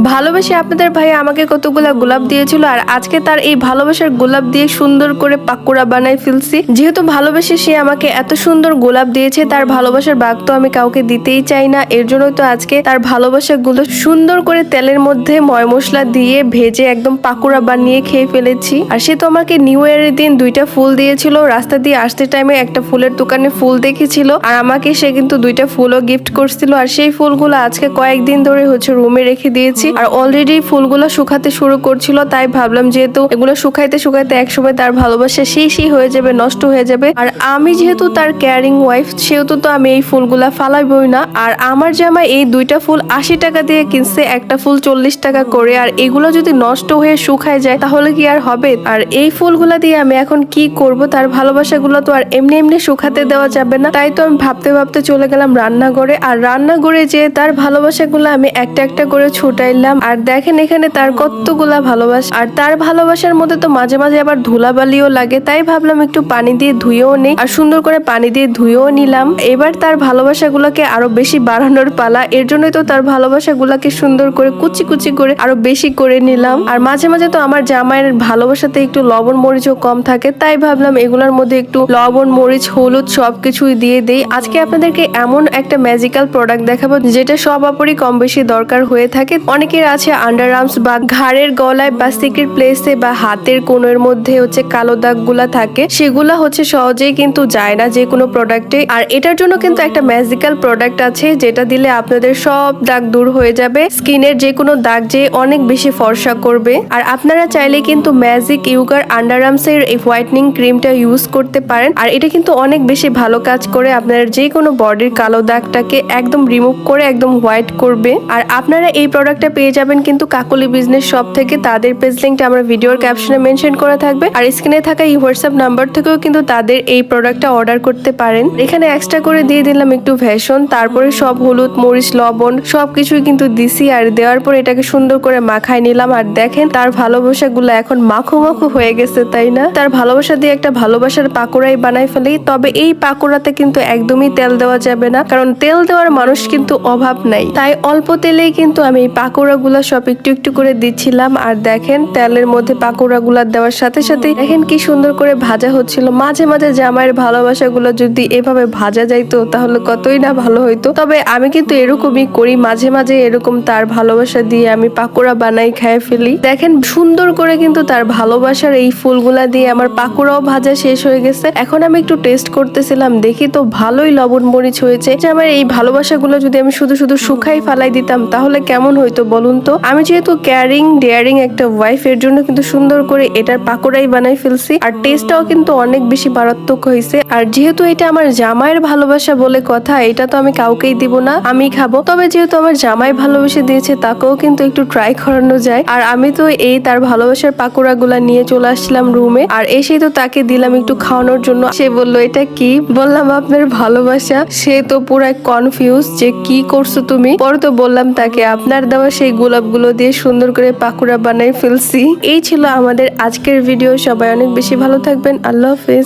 ভালোবেসে আপনাদের ভাই আমাকে কতগুলা গোলাপ দিয়েছিল আর আজকে তার এই ভালোবাসার গোলাপ দিয়ে সুন্দর করে পাকুড়া বানাই ফেলছি। যেহেতু ভালোবেসে সে আমাকে এত সুন্দর গোলাপ দিয়েছে, তার ভালোবাসার বাগ তো আমি কাউকে দিতেই চাই না। এর জন্যই তো আজকে তার ভালোবাসাগুলো সুন্দর করে তেলের মধ্যে ময় মশলা দিয়ে ভেজে একদম পাকুড়া বানিয়ে খেয়ে ফেলেছি। আর সে তো আমাকে নিউ ইয়ারের দিন দুইটা ফুল দিয়েছিল। রাস্তা দিয়ে আসতে টাইমে একটা ফুলের দোকানে ফুল দেখেছিল। আর আমাকে সে কিন্তু দুইটা ফুলও গিফট করছিল। আর সেই ফুলগুলো আজকে কয়েকদিন ধরে হচ্ছে রুমে রেখে দিয়েছি। আর অলরেডি ফুলগুলো শুকাতে শুরু করছিল, তাই ভাবলাম যেহেতু এগুলো শুকাইতে শুকাইতে একসময় তার ভালোবাসা সেই হয়ে যাবে, নষ্ট হয়ে যাবে। আর আমি যেহেতু তার কেয়ারিং ওয়াইফ সেহেতু তো আমি এই ফুলগুলা ফালাইবই না। আর আমার জামা এই দুইটা ফুল আশি টাকা দিয়ে কিনছে, একটা ফুল চল্লিশ টাকা করে। আর এগুলো যদি নষ্ট হয়ে শুকায় যায়, তাহলে কি আর হবে? আর এই ফুলগুলা দিয়ে আমি এখন কি করব? তার ভালোবাসাগুলো তো আর এমনি এমনি শুকাতে দেওয়া যাবে না। তাই তো আমি ভাবতে ভাবতে চলে গেলাম রান্নাঘরে। আর রান্নাঘরে যে তার ভালোবাসাগুলো আমি একটা একটা করে ছুটাইলাম আর দেখেন এখানে তার কতগুলা ভালোবাসা। আর তার ভালোবাসার মধ্যে তো মাঝে মাঝে আবার ধুলাবালিও লাগে। তাই ভাবলাম একটু পানি দিয়ে ধুয়েও নেই। আর সুন্দর করে পানি দিয়ে ধুয়েও নিলাম। এবার তার ভালোবাসা ভালোবাসাগুলোকে আরও বেশি বাড়ানোর পালা। এর জন্যই তো তার ভালোবাসাগুলোকে সুন্দর করে কুচি কুচি করে আরও বেশি করে নিলাম। আর মাঝে মাঝে তো আমার জামাইয়ের ভালোবাসাতে একটু লবণ মরিচও কম থাকে। তাই ভাবলাম এগুলোর মধ্যে একটু লবণ, মরিচ, হলুদ সবকিছুই দিয়ে দেই। আজকে আপনাদেরকে এমন একটা ম্যাজিক্যাল প্রোডাক্ট দেখাবো যেটা সব অপরই কম বেশি দরকার হয়ে থাকে। অনেকের আছে আন্ডার আর্মস বা ঘাড়ের গলায় বা সিকের প্লেসে বা হাতের কোণের মধ্যে হচ্ছে কালো দাগগুলা থাকে, সেগুলা হচ্ছে সহজেই কিন্তু যায় না যে কোনো প্রোডাক্টে আর এটার জন্য কিন্তু একটা ম্যাজিক্যাল প্রোডাক্ট আছে, যেটা দিলে আপনাদের সব দাগ দূর হয়ে যাবে, স্কিনের যে কোনো দাগ যে অনেক বেশি ফর্সা করবে। আর আপনারা চাইলে কিন্তু ম্যাজিক ইউগার আন্ডার আর্মস এর এই হোয়াইটনিং ক্রিমটা ইউজ করতে পারেন। আর এটা কিন্তু অনেক বেশি ভালো কাজ করে আপনার যে কোনো বডির কালো দাগটাকে একদম রিমুভ করে একদম হোয়াইট করবে। আর আপনারা এই প্রোডাক্টটা পেয়ে যাবেন, কিন্তু কাকলি বিজনেস শপ থেকে তাদের পেজ লিঙ্কটা আমরা ভিডিওর ক্যাপশনে মেনশন করা থাকবে। আর স্ক্রিনে থাকা এই হোয়াটসঅ্যাপ নাম্বার থেকেও কিন্তু তাদের এই প্রোডাক্টটা অর্ডার করতে পারেন। এখানে এক্সট্রা করে দিয়ে দিলাম একটু ভেষণ, তারপরে সব হলুদ, মরিচ, লবণ, সবকিছুই কিন্তু দিছি। আর দেওয়ার পর এটাকে সুন্দর করে মাখায় নিলাম। আর দেখেন, তার ভালোবাসাগুলো এখন মাখো মাখো হয়ে গেছে, তাই না? তার ভালোবাসা দিয়ে একটা ভালোবাসার পাকোড়াই বানাই ফেলি। তবে এই পাকোড়াতে কিন্তু একদমই তেল দেওয়া যাবে না, কারণ তেল দেওয়ার মানুষ কিন্তু অভাব নাই। তাই অল্প তেলেই কিন্তু আমি এই পাকোড়াগুলো সব একটু একটু করে দিচ্ছিলাম, আর দেখেন তেলের মধ্যে পাকোড়াগুলা দেওয়ার সাথে সাথে দেখেন কি সুন্দর করে ভাজা হচ্ছিল। মাঝে মাঝে জামাইয়ের ভালোবাসাগুলো যদি এভাবে ভাজা যাইতো তাহলে কতই না ভালো হইতো। তবে আমি কিন্তু এরকমই করি, মাঝে মাঝে এরকম তার ভালোবাসা দিয়ে আমি পাকোড়া বানাই, খাই ফেলি। দেখেন সুন্দর করে কিন্তু তার ভালোবাসার এই ফুলগুলা দিয়ে আমার পাকোড়াও ভাজা শেষ হয়ে গেছে। এখন আমি একটু টেস্ট করতেছিলাম, দেখি তো ভালোই লবণ মরিচ হয়েছে। যে আমার এই ভালোবাসাগুলো যদি আমি শুধু শুধু শুকাই ফালাই দিতাম তাহলে কেমন হইতো বলুন তো? আমি যেহেতু ক্যারিং ডেয়ারিং একটা ওয়াইফ এর জন্য কিন্তু সুন্দর করে এটার পাকোড়াই বানাই ফেলছি। আর টেস্টটাও কিন্তু অনেক বেশি মারাত্মক হয়েছে। আর যেহেতু এটা আমার জামাইয়ের ভালোবাসা বলে কথা, এটা তো আমি কাউকেই দিব না, আমি খাব। তবে যেহেতু আমার জামাই ভালোবেসে দিয়েছে, তাকেও কিন্তু একটু ট্রাই করানো যায়। আর আমি তো এই তার ভালোবাসার পাকোড়া গুলা নিয়ে চলে আসছিলাম রুমে আর এসেই তো তাকে দিলাম একটু খাওয়ানোর জন্য। সে বলল, এটা কি? বললাম, আপনার ভালোবাসা। সে তো পুরো কনফিউজ যে কি করছ তুমি? পরে তো বললাম তাকে, আপনার দেওয়া সেই গোলাপগুলো দিয়ে সুন্দর করে পাকুড়া বানাই ফেলছি। এই ছিল আমাদের আজকের ভিডিও সবাই অনেক বেশি ভালো থাকবেন। আল্লাহ হাফেজ।